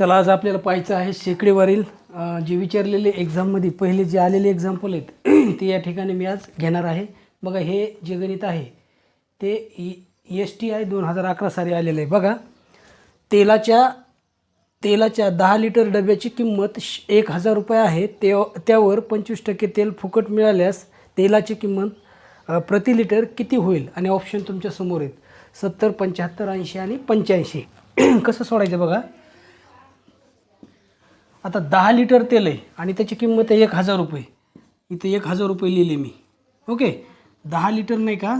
चला आज आपल्याला पाहायचं आहे शेकडेवरील जे विचारलेले एक्झाममध्ये पहिले जे आलेले एक्झाम्पल आहेत ते या ठिकाणी मी आज घेणार आहे. बघा हे जे गणित आहे ते एस टी आय दोन हजार अकरा साली आलेलं आहे. बघा तेलाच्या तेलाच्या दहा लिटर डब्याची किंमत श- एक हजार रुपये आहे. ते त्यावर पंचवीस टक्के तेल फुकट मिळाल्यास तेलाची किंमत प्रति लिटर किती होईल? आणि ऑप्शन तुमच्यासमोर आहेत. सत्तर पंच्याहत्तर ऐंशी आणि पंच्याऐंशी. कसं सोडायचं बघा? आता दहा लिटर तेल आहे आणि त्याची किंमत आहे एक हजार रुपये. इथं एक हजार रुपये लिहिले मी. ओके? दहा लिटर नाही का?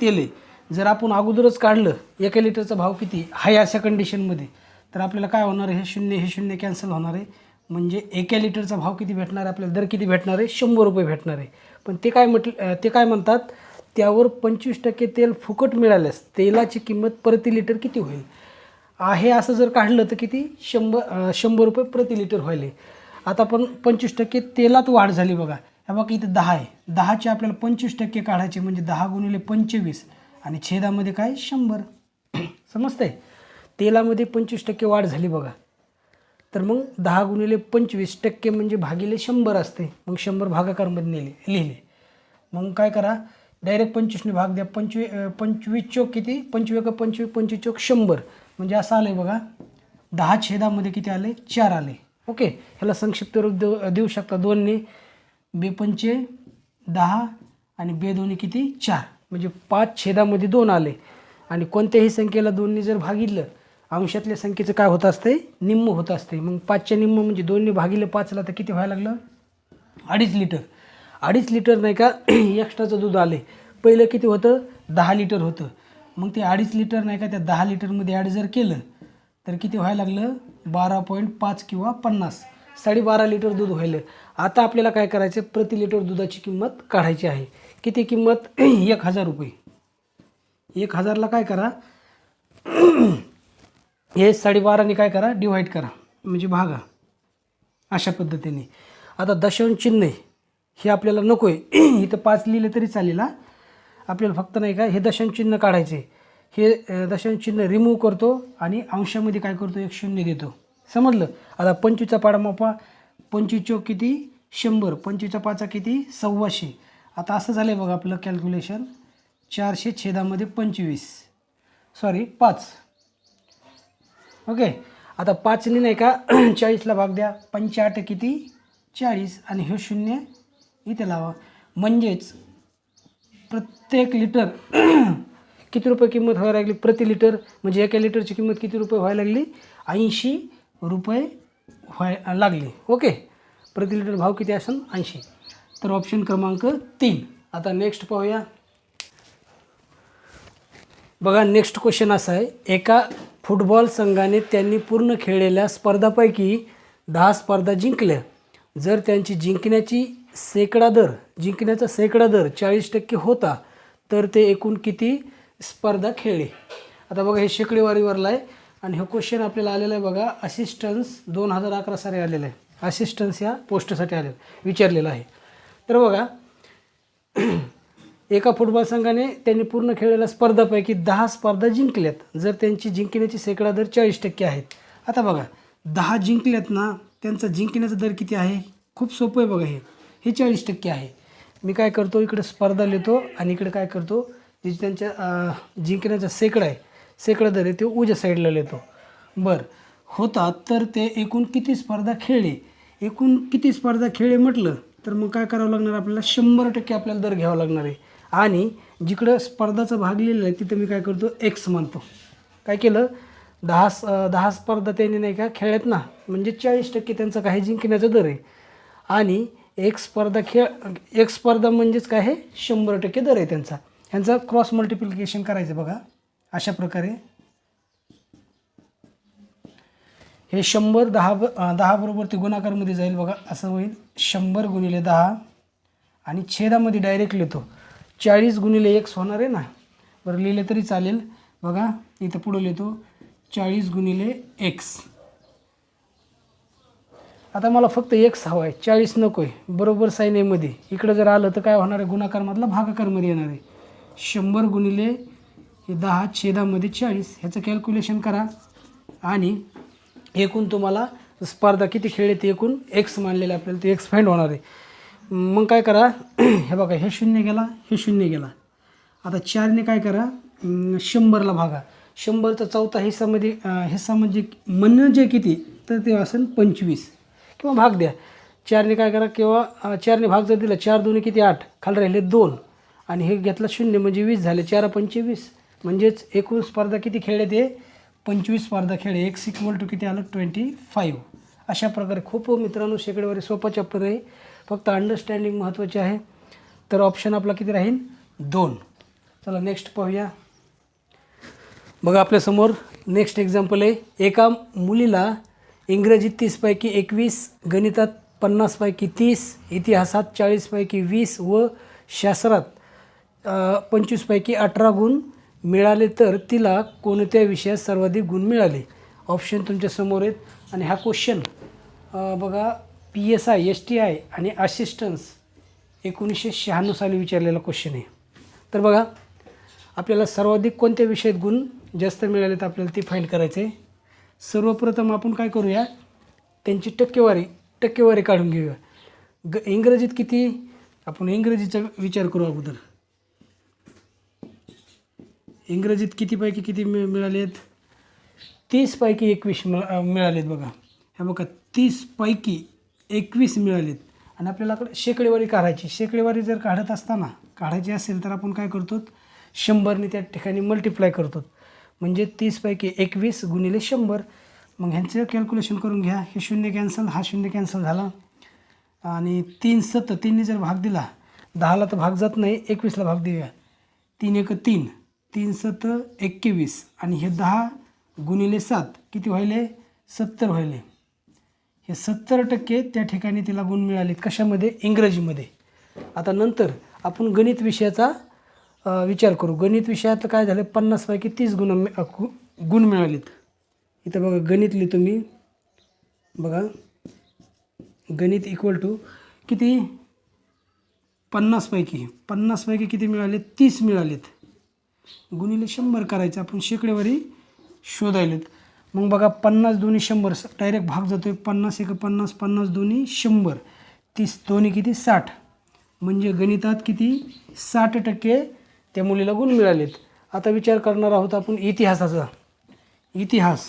तेल आहे. जर आपण अगोदरच काढलं एका लिटरचा भाव किती? हाय अशा कंडिशनमध्ये तर आपल्याला काय होणार आहे? हे शून्य हे शून्य कॅन्सल होणार आहे. म्हणजे एका लिटरचा भाव किती भेटणार आहे? आपल्याला दर किती भेटणार आहे? शंभर रुपये भेटणार आहे. पण ते काय म्हटलं ते काय म्हणतात? त्यावर पंचवीस टक्के तेल फुकट मिळाल्यास तेलाची किंमत प्रति लिटर किती होईल? आहे असं जर काढलं तर किती? शंभर शंभर रुपये प्रति लिटर व्हायले. आता पण पंचवीस टक्के तेलात वाढ झाली बघा. हे बघा इथं दहा आहे. दहाचे आपल्याला पंचवीस टक्के काढायचे म्हणजे दहा गुणिले पंचवीस. आणि छेदामध्ये काय? शंभर. समजतंय? तेलामध्ये पंचवीस टक्के वाढ झाली बघा. तर मग दहा गुणिले पंचवीस टक्के म्हणजे भागिले शंभर असते. मग शंभर भागाकारमध्ये नेले लिहिले. मग काय करा? डायरेक्ट पंचवीसने भाग द्या. पंचवी पंचवीस चोक किती? पंचवीस का पंचवीस पंचवीस चोक शंभर. म्हणजे असं आलं आहे बघा दहा छेदामध्ये किती आले? चार आले. ओके ह्याला संक्षिप्त रूप देऊ देऊ शकता. दोनने बेपंचे दहा आणि बे दोन्ही किती? चार. म्हणजे पाच छेदामध्ये दोन आले. आणि कोणत्याही संख्येला दोनने जर भागितलं अंशातल्या संख्येचं काय होत असते निम्म होत असते मग पाचच्या निम्म म्हणजे दोनने भागिले पाचला तर किती व्हायला लागलं? अडीच लिटर. अडीच लिटर नाही का? एक्स्ट्राचं दूध आले पहिलं किती होतं? दहा लिटर होतं. मग ते अडीच लिटर नाही का त्या दहा लिटरमध्ये ॲड जर केलं तर किती व्हायला लागलं? बारा पॉईंट पाच किंवा पन्नास. साडेबारा लिटर दूध व्हायलं. आता आपल्याला काय करायचं प्रति लिटर दुधाची किंमत काढायची आहे. किती किंमत? एक हजार रुपये. एक हजारला काय करा? हे साडेबाराने काय करा? डिवाईड करा. म्हणजे भागा. अशा पद्धतीने. आता दशांश चिन्ह हे आपल्याला नको आहे इथं पाच लिहिलं तरी चालेल हा. आपल्याला फक्त नाही का हे दशनचिन्ह काढायचे. हे दशनचिन्ह रिमूव्ह करतो आणि अंशामध्ये काय करतो एक शून्य देतो. समजलं? आता पंचवीचा पाडा मोपा पंचवीस चौक किती? शंभर. पंचवीसचा पाचा किती? सव्वाशे. आता असं झालं आहे बघा आपलं कॅल्क्युलेशन चारशे छेदामध्ये पंचवीस. सॉरी पाच. ओके आता पाचने नाही का चाळीसला भाग द्या. पंचाट किती? चाळीस. आणि हे शून्य इथे लावा. म्हणजेच प्रत्येक लिटर किती रुपये किंमत व्हायला लागली? प्रति लिटर म्हणजे एका लिटरची किंमत किती रुपये व्हायला लागली? ऐंशी रुपये व्हाय लागली. ओके? प्रति लिटर भाव किती असेल ऐंशी. तर ऑप्शन क्रमांक तीन. आता नेक्स्ट पाहूया. बघा नेक्स्ट क्वेश्चन असा आहे. एका फुटबॉल संघाने त्यांनी पूर्ण खेळलेल्या स्पर्धापैकी दहा स्पर्धा जिंकल्या. जर त्यांची जिंकण्याची सेकडा दर जिंकण्याचा सेकडा दर चाळीस टक्के होता तर ते एकूण किती? स्पर्धा खेळले. आता बघा हे शेकडेवारीवरला आहे आणि हे क्वेश्चन आपल्याला आलेला आहे बघा. असिस्टन्स दोन हजार अकरा साली आलेला आहे. असिस्टन्स या पोस्टसाठी आलेलं विचारलेलं आहे. तर बघा एका फुटबॉल संघाने त्यांनी पूर्ण खेळलेल्या स्पर्धापैकी दहा स्पर्धा जिंकल्यात. जर त्यांची जिंकण्याची सेकडा दर चाळीस टक्के आहेत. आता बघा दहा जिंकल्यात ना त्यांचा जिंकण्याचा दर किती आहे? खूप सोपं आहे बघा हे. हे चाळीस टक्के आहे. मी काय करतो इकडे स्पर्धा लिहितो आणि इकडे काय करतो जे त्यांच्या जिंकण्याचा सेकडा आहे सेकडा दर आहे ते उज्या साईडला लिहितो. बरं होतात तर ते एकूण किती स्पर्धा खेळले? एकूण किती स्पर्धा खेळले म्हटलं तर मग काय करावं लागणार आपल्याला? शंभर टक्के आपल्याला दर घ्यावा लागणार आहे. आणि जिकडं स्पर्धाचा भाग लिहिलेला आहे तिथं मी काय करतो? एक्स मानतो. काय केलं? दहा स- दहा स्पर्धा त्यांनी नाही का खेळत ना म्हणजे चाळीस टक्के त्यांचा काही जिंकण्याचा दर आहे. आणि एक स्पर्धा खेळ एक स्पर्धा म्हणजेच काय आहे? शंभर टक्के दर आहे त्यांचा. ह्यांचा क्रॉस मल्टिप्लिकेशन करायचं बघा. अशा प्रकारे. हे शंभर दहा ब दहा बरोबर ते गुणाकारमध्ये जाईल बघा. असं होईल. शंभर गुणिले दहा आणि छेदामध्ये डायरेक्ट लिहितो. चाळीस गुणिले एक्स होणार आहे ना? बरं लिहिले तरी चालेल. बघा इथं पुढं लिहितो. चाळीस गुणिले एक्स आता मला फक्त एक्स हवा आहे. चाळीस नको आहे बरोबर साईन एमध्ये इकडं जर आलं तर काय होणार आहे? गुणाकारमधला भागाकारमध्ये येणार आहे. शंभर गुणिले दहा छेदामध्ये चाळीस. ह्याचं कॅल्क्युलेशन करा. आणि एकूण तुम्हाला स्पर्धा किती खेळले ते एकूण एक्स मानलेले आपल्याला ते एक्स फाईंड होणार आहे. मग काय करा? हे बघा हे शून्य गेला हे शून्य गेला. आता चारने काय करा? शंभरला भागा. शंभरचा चौथा हिस्सामध्ये हिस्सा म्हणजे म्हणजे किती? तर ते असेल पंचवीस. किंवा भाग द्या. चारने काय करा किंवा चारने भाग जर दिला चार दोन्ही किती? आठ. खाली राहिले दोन. आणि हे घेतलं शून्य म्हणजे वीस झाले. चार पंचवीस म्हणजेच एकूण स्पर्धा किती खेळले ते पंचवीस स्पर्धा खेळले सिक्स मोल टू किती आलं? Twenty five. अशा प्रकारे खूप मित्रांनो शेकडेवारी सोपा चॅप्टर आहे. फक्त अंडरस्टँडिंग महत्त्वाचे आहे. तर ऑप्शन आपला किती राहील? दोन. चला नेक्स्ट पाहूया. बघा आपल्यासमोर नेक्स्ट एक्झाम्पल आहे. एका मुलीला इंग्रजीत तीसपैकी एकवीस गणितात पन्नासपैकी तीस इतिहासात चाळीसपैकी वीस व शास्त्रात पंचवीसपैकी अठरा गुण मिळाले तर तिला कोणत्या विषयात सर्वाधिक गुण मिळाले? ऑप्शन तुमच्यासमोर आहेत. आणि हा क्वेश्चन बघा P S I S T I आणि असिस्टन्स एकोणीसशे शहाण्णव साली विचारलेला क्वेश्चन आहे. तर बघा आपल्याला सर्वाधिक कोणत्या विषयात गुण जास्त मिळाले तर आपल्याला ते फाईंड करायचे आहे सर्वप्रथम आपण काय करूया? त्यांची टक्केवारी टक्केवारी काढून घेऊया. ग इंग्रजीत किती? आपण इंग्रजीचा विचार करू अगोदर. इंग्रजीत कितीपैकी किती मिळ मिळालेत? तीसपैकी एकवीस मिळा मिळालेत बघा. हे बघा तीसपैकी एकवीस मिळालेत. आणि आपल्याला शेकडेवारी काढायची. शेकडेवारी जर काढत असताना काढायची असेल तर आपण काय करतो शंभरने त्या ठिकाणी मल्टिप्लाय करतो म्हणजे तीसपैकी एकवीस गुणिले शंभर. मग ह्यांचं कॅल्क्युलेशन करून घ्या. हे शून्य कॅन्सल हा शून्य कॅन्सल झाला. आणि तीन सत तीनने जर भाग दिला दहाला तर भाग जात नाही एकवीसला भाग देऊया. तीन एक तीन तीन सत एकवीस आणि हे दहा गुणिले सात किती व्हायले? सत्तर व्हायले. हे सत्तर टक्के त्या ठिकाणी तिला गुण मिळाले कशामध्ये? इंग्रजीमध्ये. आता नंतर आपण गणित विषयाचा विचार करू. गणित विषयात काय झालं? पन्नासपैकी तीस गुण गु- गुण मिळालेत. इथं बघा गणित लिहितो मी. बघा. गणित इक्वल टू किती? पन्नासपैकी पन्नासपैकी किती मिळाले तीस मिळालेत. गुणिले शंभर करायचं. आपण शेकडेवारी शोधायलेत. मग बघा पन्नास दोन्ही शंभर. डायरेक्ट भाग जातो आहे पन्नास एक पन्नास पन्नास दोन्ही शंभर. तीस दोन्ही किती? साठ. म्हणजे गणितात किती? साठ टक्के त्या मुलीला गुण मिळालेत. आता विचार करणार आहोत आपण इतिहासाचा. इतिहास.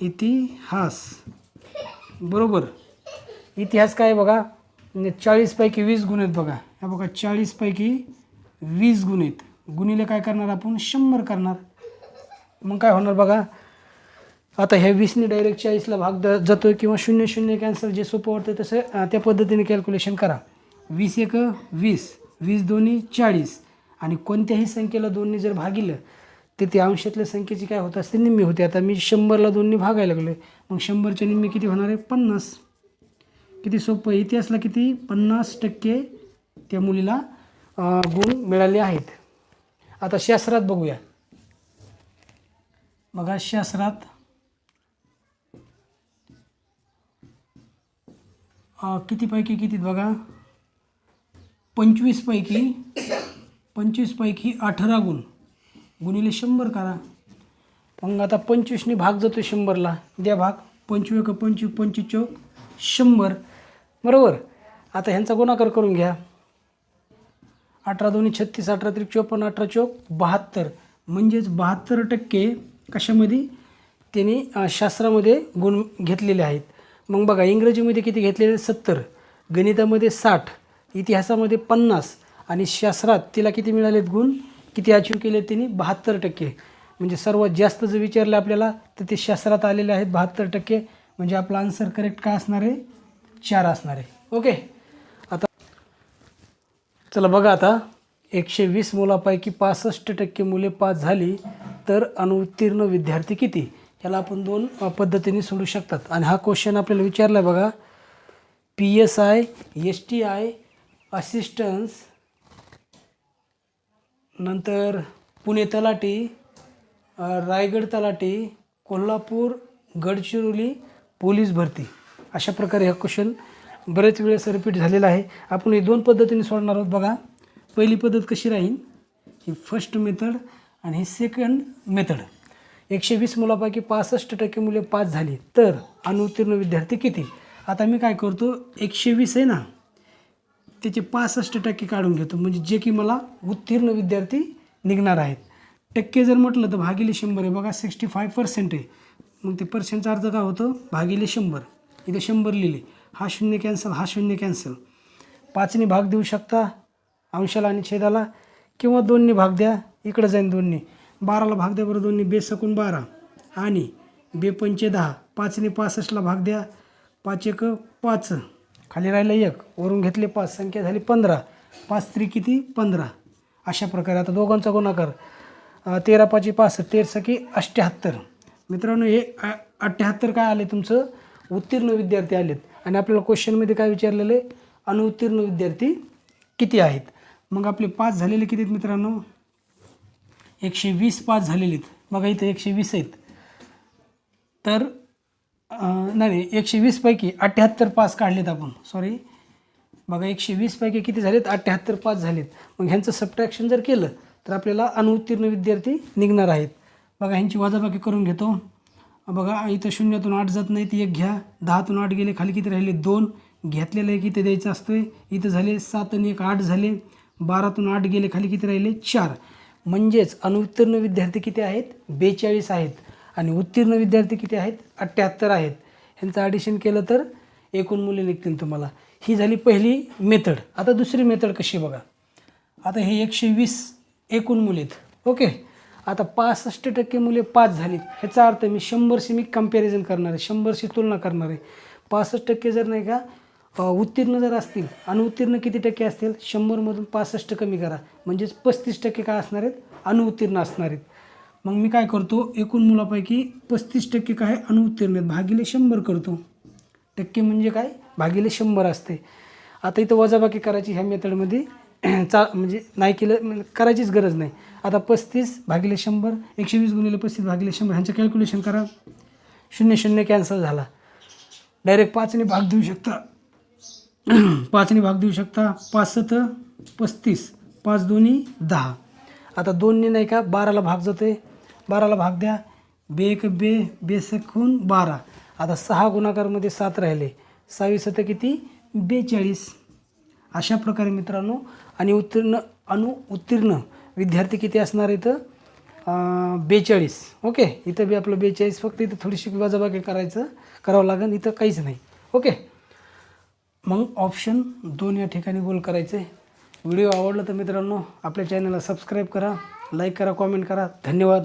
इतिहास. बरोबर. इतिहास काय आहे बघा? चाळीसपैकी वीस गुण आहेत बघा. ह्या बघा चाळीसपैकी वीस गुण आहेत. गुणीला काय करणार आपण? शंभर करणार. मग काय होणार बघा? आता ह्या वीसने डायरेक्ट चाळीसला भाग द जातो किंवा शून्य शून्य कॅन्सल जे सोपं वाटतं तसं त्या पद्धतीने कॅल्क्युलेशन करा. वीस एक वीस. वीस दोन्ही चाळीस. आणि कोणत्याही संख्येला दोन्ही जर भागिलं तर ते अंशातल्या संख्येची काय होत असते निम्मी होते. आता मी शंभरला दोन्ही भागायला लागलो मग शंभरच्या निम्मी किती होणार आहे? पन्नास. किती सोपं आहे. इतिहासला किती? पन्नास टक्के त्या मुलीला गुण मिळाले आहेत. आता शास्त्रात बघूया. बघा शास्त्रात किती कितीपैकी किती बघा? पंचवीसपैकी पंचवीसपैकी अठरा गुण. गुणिले शंभर करा. मग आता पंचवीसने भाग जातो शंभरला. द्या भाग. पंचवी एक पंचवीस पंचवीस चौक शंभर. बरोबर? आता ह्यांचा गुणाकार करून घ्या. अठरा दोन्ही छत्तीस अठरा त्रिक चोपन्न अठरा चौक बहात्तर. म्हणजेच बहात्तर टक्के कशामध्ये? त्यांनी शास्त्रामध्ये गुण घेतलेले आहेत. मग बघा इंग्रजीमध्ये किती घेतलेले? सत्तर. गणितामध्ये साठ. इतिहासामध्ये पन्नास आणि शास्त्रात तिला किती मिळालेत गुण? किती अचीव केले तिने? बहात्तर टक्के. म्हणजे सर्वात जास्त जर विचारलं आपल्याला तर ते शास्त्रात आलेले आहेत बहात्तर टक्के. म्हणजे आपला आन्सर करेक्ट काय असणार आहे? चार असणार आहे. ओके? आता चला बघा आता. एकशे वीस मुलापैकी पासष्ट टक्के मुले पास झाली तर अनुत्तीर्ण विद्यार्थी किती? ह्याला आपण दोन पद्धतीने सोडू शकतात. आणि हा क्वेश्चन आपल्याला विचारला आहे बघा. P S I S T I assistance नंतर पुणे तलाठी रायगड तलाठी कोल्हापूर गडचिरोली पोलीस भरती. अशा प्रकारे हा क्वेश्चन बरेच वेळेस रिपीट झालेला आहे. आपण हे दोन पद्धतीने सोडणार आहोत बघा. पहिली पद्धत कशी राहील? ही फर्स्ट मेथड आणि ही सेकंड मेथड एकशे वीस मुलापैकी पासष्ट टक्के मुले पास झाली. तर अनुत्तीर्ण विद्यार्थी किती? आता मी काय करतो? एकशे वीस आहे ना? त्याचे पासष्ट टक्के काढून घेतो. म्हणजे जे की मला उत्तीर्ण विद्यार्थी निघणार आहेत. टक्के जर म्हटलं तर भागिले शंभर आहे. बघा सिक्स्टी फाय पर्सेंट आहे. मग ते पर्सेंटचा अर्थ काय होतं? भागिले शंभर. इथे शंभर लिहिले. हा शून्य कॅन्सल हा शून्य कॅन्सल पाचने भाग देऊ शकता अंशाला आणि छेदाला. किंवा दोनने भाग द्या इकडं जाईन दोनने. बाराला भाग द्या बरं दोन्ही बेसकून बारा. आणि बेपंचे दहा. पाचने पासष्टला भाग द्या. पाच एक पाच. खाली राहिलं एक वरून घेतले पाच संख्या झाली पंधरा. पाच त्री किती? पंधरा. अशा प्रकारे आता दोघांचा गुणाकार. तेरा पाचशे पासष्ट तेर सखी अठ्ठ्याहत्तर मित्रांनो हे अ- अठ्ठ्याहत्तर काय आले तुमचं? उत्तीर्ण विद्यार्थी आलेत. आणि आपल्याला क्वेश्चनमध्ये काय विचारलेलं आहे? अनुत्तीर्ण विद्यार्थी किती आहेत? मग आपले पास झालेले किती आहेत मित्रांनो? एकशे वीस पास झालेले आहेत. बघा इथं एकशे वीस आहेत. तर नाही नाही एकशे वीसपैकी अठ्ठ्याहत्तर पास काढलेत आपण. सॉरी बघा एकशे वीसपैकी किती झालेत? अठ्ठ्याहत्तर पास झालेत. मग ह्यांचं सबट्रॅक्शन जर केलं तर आपल्याला अनुत्तीर्ण विद्यार्थी निघणार आहेत. बघा ह्यांची वाजाबाकी करून घेतो. बघा इथं शून्यातून आठ जात नाही ती एक घ्या. दहातून आठ गेले खाली किती राहिले? दोन. घेतलेलं आहे किती द्यायचं असतोय? इथं झाले सात आणि एक आठ झाले. बारातून आठ गेले खाली किती राहिले? चार. म्हणजेच अनुत्तीर्ण विद्यार्थी किती आहेत? बेचाळीस आहेत. आणि उत्तीर्ण विद्यार्थी किती आहेत? अठ्ठ्याहत्तर आहेत. ह्यांचं ॲडिशन केलं तर एकूण मुले निघतील तुम्हाला. ही झाली पहिली मेथड. आता दुसरी मेथड कशी बघा. आता हे एकशे वीस एकूण मुले आहेत. ओके? आता पासष्ट टक्के मुले पास झालीत. ह्याचा अर्थ मी शंभरशी मी कंपॅरिझन करणार आहे. शंभरशी तुलना करणार आहे. पासष्ट टक्के जर नाही का उत्तीर्ण जर असतील अनुत्तीर्ण किती टक्के असतील? शंभरमधून पासष्ट कमी करा. म्हणजेच पस्तीस टक्के काय असणार आहेत? अनुत्तीर्ण असणार आहेत. मग मी काय करतो एकूण मुलापैकी पस्तीस टक्के काय अनुत्तीर्ण आहेत. भागिले शंभर करतो. टक्के म्हणजे काय? भागिले शंभर असते. आता इथं वजाबाकी करायची ह्या मेथडमध्ये चा म्हणजे नाही केलं करायचीच गरज नाही. आता पस्तीस भागिले शंभर एकशे वीस गुणिले पस्तीस भागिले शंभर ह्यांचं कॅल्क्युलेशन करा. शून्य शून्य कॅन्सल झाला. डायरेक्ट पाचने भाग देऊ शकता. पाचने भाग देऊ शकता. पाच सत पस्तीस. पाच दोन्ही दहा. आता दोनने नाही का बाराला भाग जातो आहे बाराला भाग द्या. बे एक बे बेसकून बारा. आता सहा गुणाकारमध्ये सात राहिले. सहावी सत किती? बेचाळीस. अशा प्रकारे मित्रांनो आणि उत्तीर्ण अनु उत्तीर्ण विद्यार्थी किती असणार इथं? बेचाळीस. ओके? इथं बी आपलं बेचाळीस. फक्त इथं थोडीशी वजाबाकी करायचं करावं लागेल इथं काहीच नाही. ओके? मग ऑप्शन दोन या ठिकाणी गोल करायचे व्हिडिओ आवडला तर मित्रांनो आपल्या चॅनलला सबस्क्राईब करा लाईक करा कॉमेंट करा. धन्यवाद.